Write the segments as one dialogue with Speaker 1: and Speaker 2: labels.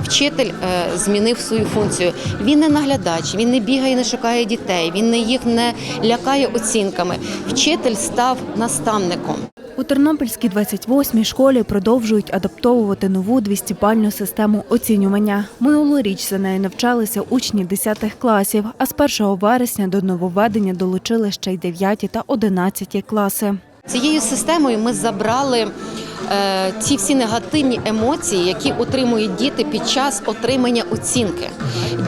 Speaker 1: Вчитель е, змінив свою функцію. Він не наглядач, він не бігає, не шукає дітей, він не їх не лякає оцінками. Вчитель став наставником.
Speaker 2: У Тернопільській 28-й школі продовжують адаптовувати нову 200-бальну систему оцінювання. Минулоріч за нею навчалися учні 10 класів, а з 1 вересня до нововведення долучили ще й 9 та 11 класи.
Speaker 1: Цією системою ми забрали е, ті всі негативні емоції, які отримують діти під час отримання оцінки.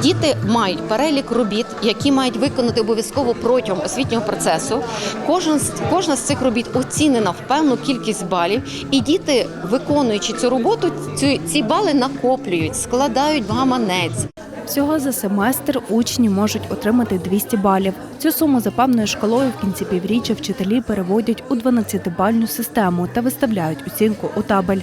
Speaker 1: Діти мають перелік робіт, які мають виконати обов'язково протягом освітнього процесу. Кожен кожна з цих робіт оцінена в певну кількість балів, і діти, виконуючи цю роботу, ці, ці бали накоплюють, складають в гаманець.
Speaker 2: Всього за семестр учні можуть отримати 200 балів. Цю суму за певною шкалою в кінці півріччя вчителі переводять у 12-бальну систему та виставляють оцінку у табель.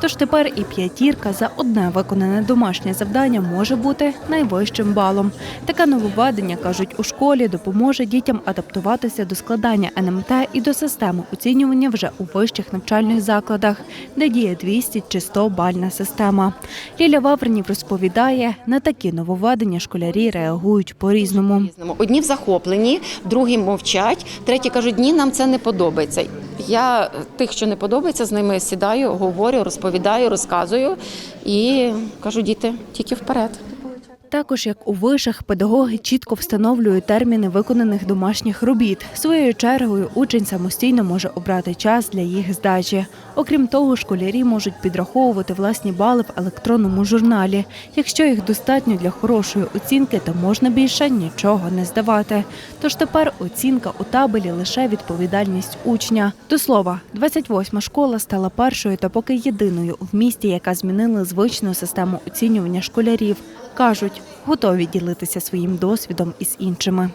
Speaker 2: Тож тепер і п'ятірка за одне виконане домашнє завдання може бути найвищим балом. Таке нововведення, кажуть, у школі допоможе дітям адаптуватися до складання НМТ і до системи оцінювання вже у вищих навчальних закладах, де діє 200 чи 100 бальна система. Ліля Вавренів розповідає, на такі нововведення школярі реагують по-різному.
Speaker 1: Одні в захопленні, другі мовчать, треті кажуть, ні, нам це не подобається. Я тих, що не подобається, з ними сідаю, говорю, розповідаю, розказую і кажу, діти, тільки вперед.
Speaker 2: Також, як у вишах, педагоги чітко встановлюють терміни виконаних домашніх робіт. Своєю чергою учень самостійно може обрати час для їх здачі. Окрім того, школярі можуть підраховувати власні бали в електронному журналі. Якщо їх достатньо для хорошої оцінки, то можна більше нічого не здавати. Тож тепер оцінка у табелі лише відповідальність учня. До слова, 28-ма школа стала першою та поки єдиною в місті, яка змінила звичну систему оцінювання школярів. Кажуть, готові ділитися своїм досвідом із іншими.